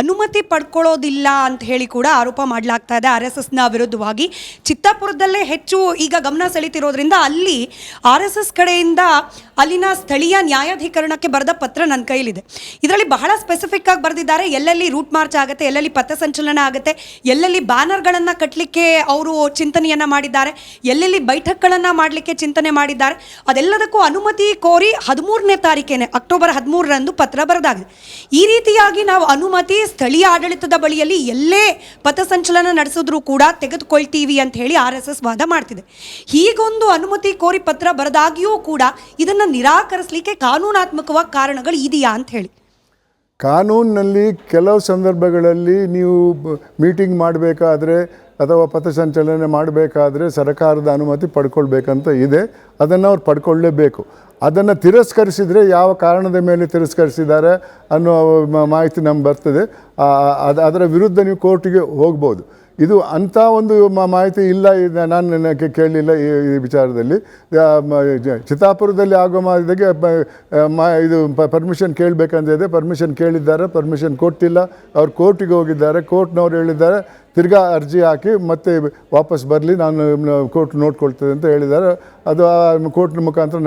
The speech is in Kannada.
ಅನುಮತಿ ಪಡ್ಕೊಳ್ಳೋದಿಲ್ಲ ಅಂತ ಹೇಳಿ ಕೂಡ ಆರೋಪ ಮಾಡಲಾಗ್ತಾ ಇದೆ ಆರ್ ಎಸ್ ಎಸ್ನ ವಿರುದ್ಧವಾಗಿ ಚಿತ್ತಾಪುರದಲ್ಲೇ ಹೆಚ್ಚು ಈಗ ಗಮನ ಸೆಳೀತಿರೋದ್ರಿಂದ ಅಲ್ಲಿ ಆರ್ ಎಸ್ ಎಸ್ ಕಡೆಯಿಂದ ಅಲ್ಲಿನ ಸ್ಥಳೀಯ ನ್ಯಾಯಾಧೀಕರಣಕ್ಕೆ ಬರೆದ ಪತ್ರ ನನ್ನ ಕೈಲಿದೆ ಇದರಲ್ಲಿ ಬಹಳ ಸ್ಪೆಸಿಫಿಕ್ ಆಗಿ ಬರೆದಿದ್ದಾರೆ. ಎಲ್ಲೆಲ್ಲಿ ರೂಟ್ ಮಾರ್ಚ್ ಆಗುತ್ತೆ, ಎಲ್ಲೆಲ್ಲಿ ಪಥಸಂಚಲನ ಆಗುತ್ತೆ, ಎಲ್ಲೆಲ್ಲಿ ಬ್ಯಾನರ್ಗಳನ್ನು ಕಟ್ಟಲಿಕ್ಕೆ ಅವರು ಚಿಂತನೆಯನ್ನು ಮಾಡಿದ್ದಾರೆ, ಎಲ್ಲೆಲ್ಲಿ ಬೈಠಕ್ಗಳನ್ನು ಮಾಡಲಿಕ್ಕೆ ಚಿಂತನೆ ಮಾಡಿದ್ದಾರೆ, ಅದೆಲ್ಲದಕ್ಕೂ ಅನುಮತಿ ಕೋರಿ ಹದಿಮೂರನೇ ತಾರೀಕೇನೆ ಅಕ್ಟೋಬರ್ ಹದಿಮೂರರಂದು ಪತ್ರ ಬರೆದಾಗಿದೆ. ಈ ರೀತಿಯಾಗಿ ನಾವು ಅನುಮತಿ ಸ್ಥಳೀಯ ಆಡಳಿತದ ಬಳಿಯಲ್ಲಿ ಎಲ್ಲೇ ಪಥಸಂಚಲನ ನಡೆಸಿದ್ರೂ ಕೂಡ ತೆಗೆದುಕೊಳ್ತೀವಿ ಅಂತ ಹೇಳಿ ಆರ್ ಎಸ್ ಎಸ್ ವಾದ ಮಾಡ್ತಿದೆ. ಹೀಗೊಂದು ಅನುಮತಿ ಕೋರಿ ಪತ್ರ ಬರೆದಾಗಿಯೂ ಕೂಡ ಇದನ್ನು ನಿರಾಕರಿಸಲಿಕ್ಕೆ ಕಾನೂನಾತ್ಮಕವಾಗಿ ಕಾರಣಗಳು ಇದೆಯಾ ಅಂತ ಹೇಳಿ. ಕಾನೂನಿನಲ್ಲಿ ಕೆಲವು ಸಂದರ್ಭಗಳಲ್ಲಿ ನೀವು ಮೀಟಿಂಗ್ ಮಾಡಬೇಕಾದ್ರೆ ಅಥವಾ ಪಥಸಂಚಲನೆ ಮಾಡಬೇಕಾದ್ರೆ ಸರ್ಕಾರದ ಅನುಮತಿ ಪಡ್ಕೊಳ್ಬೇಕಂತ ಇದೆ. ಅದನ್ನು ಅವ್ರು ಪಡ್ಕೊಳ್ಳೇಬೇಕು ಅದನ್ನು ತಿರಸ್ಕರಿಸಿದರೆ ಯಾವ ಕಾರಣದ ಮೇಲೆ ತಿರಸ್ಕರಿಸಿದ್ದಾರೆ ಅನ್ನೋ ಮಾಹಿತಿ ನಮ್ಗೆ ಬರ್ತದೆ. ಅದರ ವಿರುದ್ಧ ನೀವು ಕೋರ್ಟಿಗೆ ಹೋಗ್ಬೋದು. ಇದು ಅಂಥ ಒಂದು ಮಾಹಿತಿ ಇಲ್ಲ ನಾನು ನನಗೆ ಕೇಳಲಿಲ್ಲ ಈ ವಿಚಾರದಲ್ಲಿ. ಚಿತ್ತಾಪುರದಲ್ಲಿ ಆಗೋ ಮಾದಿಗೆ ಮಾ ಇದು ಪರ್ಮಿಷನ್ ಕೇಳಬೇಕಂತಿದೆ. ಪರ್ಮಿಷನ್ ಕೇಳಿದ್ದಾರೆ ಪರ್ಮಿಷನ್ ಕೊಟ್ಟಿಲ್ಲ. ಅವ್ರು ಕೋರ್ಟಿಗೆ ಹೋಗಿದ್ದಾರೆ, ಕೋರ್ಟ್ನವ್ರು ಹೇಳಿದ್ದಾರೆ. ತಿರ್ಗಾ ಅರ್ಜಿ ಹಾಕಿ ಮತ್ತೆ ವಾಪಸ್ ಬರಲಿ, ನಾನು ಕೋರ್ಟ್ ನೋಡ್ಕೊಳ್ತದೆ ಅಂತ ಹೇಳಿದ್ದಾರೆ. ಅದು ಕೋರ್ಟ್ನ ಮುಖಾಂತರ